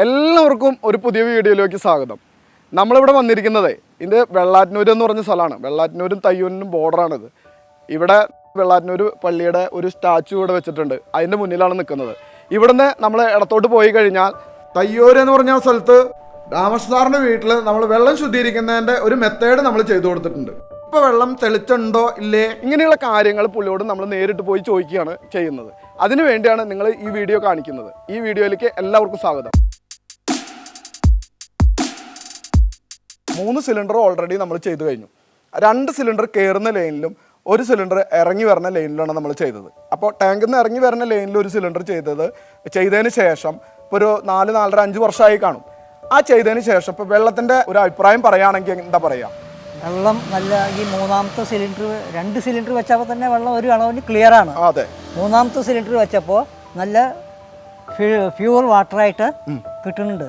എല്ലാവർക്കും ഒരു പുതിയ വീഡിയോയിലേക്ക് സ്വാഗതം. നമ്മളിവിടെ വന്നിരിക്കുന്നത് ഇത് വെള്ളാറ്റിനൂർ എന്ന് പറഞ്ഞ സ്ഥലമാണ്. വെള്ളാറ്റിനൂരും തയ്യൂരിനും ബോർഡറാണിത്. ഇവിടെ വെള്ളാറ്റിനൂർ പള്ളിയുടെ ഒരു സ്റ്റാച്ചു ഇവിടെ വെച്ചിട്ടുണ്ട്. അതിന്റെ മുന്നിലാണ് നിൽക്കുന്നത്. ഇവിടുന്ന് നമ്മൾ ഇടത്തോട്ട് പോയി കഴിഞ്ഞാൽ തയ്യൂർ എന്ന് പറഞ്ഞ സ്ഥലത്ത് രാമസാറിന്റെ വീട്ടിൽ നമ്മൾ വെള്ളം ശുദ്ധീകരിക്കുന്നതിന്റെ ഒരു മെത്തേഡ് നമ്മൾ ചെയ്തു കൊടുത്തിട്ടുണ്ട്. ഇപ്പോൾ വെള്ളം തെളിച്ചുണ്ടോ ഇല്ലേ? ഇങ്ങനെയുള്ള കാര്യങ്ങൾ പുള്ളിയോട് നമ്മൾ നേരിട്ട് പോയി ചോദിക്കുകയാണ് ചെയ്യുന്നത്. അതിനു വേണ്ടിയാണ് നിങ്ങൾ ഈ വീഡിയോ കാണിക്കുന്നത്. ഈ വീഡിയോയിലേക്ക് എല്ലാവർക്കും സ്വാഗതം. മൂന്ന് സിലിണ്ടർ ഓൾറെഡി നമ്മൾ ചെയ്തു കഴിഞ്ഞു. രണ്ട് സിലിണ്ടർ കയറുന്ന ലൈനിലും ഒരു സിലിണ്ടർ ഇറങ്ങി വരുന്ന ലൈനിലാണ് നമ്മൾ ചെയ്തത്. അപ്പോൾ ടാങ്കിൽ നിന്ന് ഇറങ്ങി വരുന്ന ലൈനിൽ ഒരു സിലിണ്ടർ ചെയ്തത് ചെയ്തതിന് ശേഷം ഇപ്പോൾ ഒരു നാല് നാലര അഞ്ച് വർഷമായി കാണും. ആ ചെയ്തതിന് ശേഷം ഇപ്പോൾ വെള്ളത്തിന്റെ ഒരു അഭിപ്രായം പറയുകയാണെങ്കിൽ എന്താ പറയുക വെള്ളം നല്ല ഈ മൂന്നാമത്തെ സിലിണ്ടർ രണ്ട് സിലിണ്ടർ വെച്ചപ്പോൾ തന്നെ വെള്ളം ഒരു അളവിന് ക്ലിയർ ആണ്. അതെ. മൂന്നാമത്തെ സിലിണ്ടർ വെച്ചപ്പോൾ നല്ല പ്യൂർ വാട്ടറായിട്ട് കിട്ടുന്നുണ്ട്.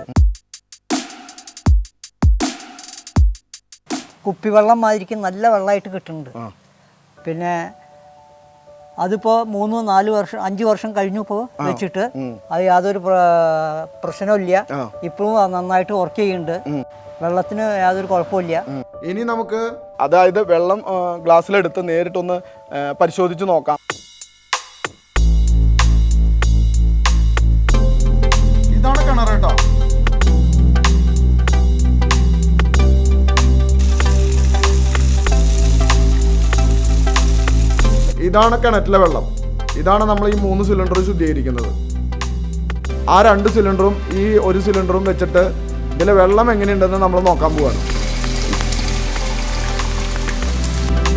കുപ്പിവെള്ളം മാതിരിക്കും നല്ല വെള്ളമായിട്ട് കിട്ടുന്നുണ്ട് പിന്നെ അതിപ്പോ മൂന്ന് നാല് വർഷം അഞ്ച് വർഷം കഴിഞ്ഞു ഇപ്പോ വെച്ചിട്ട് അത് യാതൊരു ആ. ഇപ്പോഴും നന്നായിട്ട് വർക്ക് ചെയ്യുന്നുണ്ട്. വെള്ളത്തിന് യാതൊരു കുഴപ്പമില്ല ഇനി നമുക്ക് അതായത് വെള്ളം ഗ്ലാസ്സിലെടുത്ത് നേരിട്ടൊന്ന് പരിശോധിച്ച് നോക്കാം. ഇതാണ് കിണറ്റിലെ വെള്ളം. ഇതാണ് നമ്മൾ ഈ മൂന്ന് സിലിണ്ടർ ശുദ്ധീകരിക്കുന്നത്. ആ രണ്ട് സിലിണ്ടറും ഈ ഒരു സിലിണ്ടറും വെച്ചിട്ട് ഇതിലെ വെള്ളം എങ്ങനെയുണ്ടെന്ന് നമ്മൾ നോക്കാൻ പോവാണ്.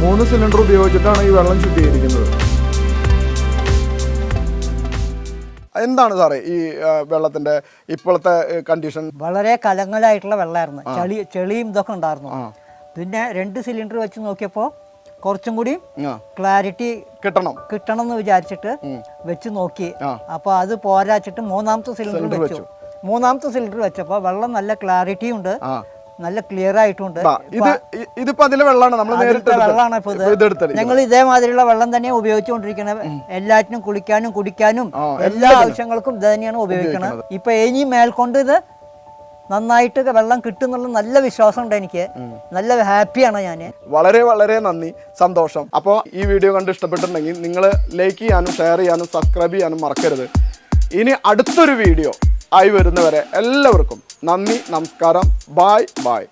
മൂന്ന് സിലിണ്ടർ ഉപയോഗിച്ചിട്ടാണ് ഈ വെള്ളം ശുദ്ധീകരിക്കുന്നത്. എന്താണ് സാറേ ഈ വെള്ളത്തിന്റെ ഇപ്പോഴത്തെ കണ്ടീഷൻ വളരെ കലങ്ങലായിട്ടുള്ള വെള്ളമായിരുന്നു ചളി ചെളിയും ഇതൊക്കെ ഉണ്ടായിരുന്നു. പിന്നെ രണ്ട് സിലിണ്ടർ വെച്ച് നോക്കിയപ്പോൾ കുറച്ചും കൂടി ക്ലാരിറ്റി കിട്ടണം. കിട്ടണം എന്ന് വിചാരിച്ചിട്ട് വെച്ച് നോക്കി. അപ്പൊ അപ്പോൾ അത് പോരാച്ചിട്ട് മൂന്നാമത്തെ സിലിണ്ടർ വെച്ചു. മൂന്നാമത്തെ സിലിണ്ടർ വെച്ചപ്പോൾ വെള്ളം നല്ല ക്ലാരിറ്റി ഉണ്ട്. നല്ല ക്ലിയർ ആയിട്ടുണ്ട്. ഇത് ഇതിപ്പോ അതിലെ വെള്ളമാണ് നമ്മൾ നേരിട്ട് വെള്ളമാണ് ഇപ്പൊ ഇത്. ഞങ്ങൾ ഇതേമാതിരിയുള്ള വെള്ളം തന്നെ ഉപയോഗിച്ചുകൊണ്ടിരിക്കുന്നത് എല്ലാറ്റിനും കുളിക്കാനും കുടിക്കാനും എല്ലാ ആവശ്യങ്ങൾക്കും ഇത് തന്നെയാണ് ഉപയോഗിക്കുന്നത് ഇപ്പൊ ഇനി മേൽക്കൊണ്ട് ഇത് നന്നായിട്ട് വെള്ളം കിട്ടുന്നുള്ള നല്ല വിശ്വാസം ഉണ്ട് എനിക്ക് നല്ല ഹാപ്പിയാണ് ഞാൻ വളരെ വളരെ നന്ദി സന്തോഷം. അപ്പോൾ ഈ വീഡിയോ കണ്ട് ഇഷ്ടപ്പെട്ടിട്ടുണ്ടെങ്കിൽ നിങ്ങൾ ലൈക്ക് ചെയ്യാനും ഷെയർ ചെയ്യാനും സബ്സ്ക്രൈബ് ചെയ്യാനും മറക്കരുത്. ഇനി അടുത്തൊരു വീഡിയോ ആയി വരുന്നവരെ എല്ലാവർക്കും നന്ദി നമസ്കാരം. Bye bye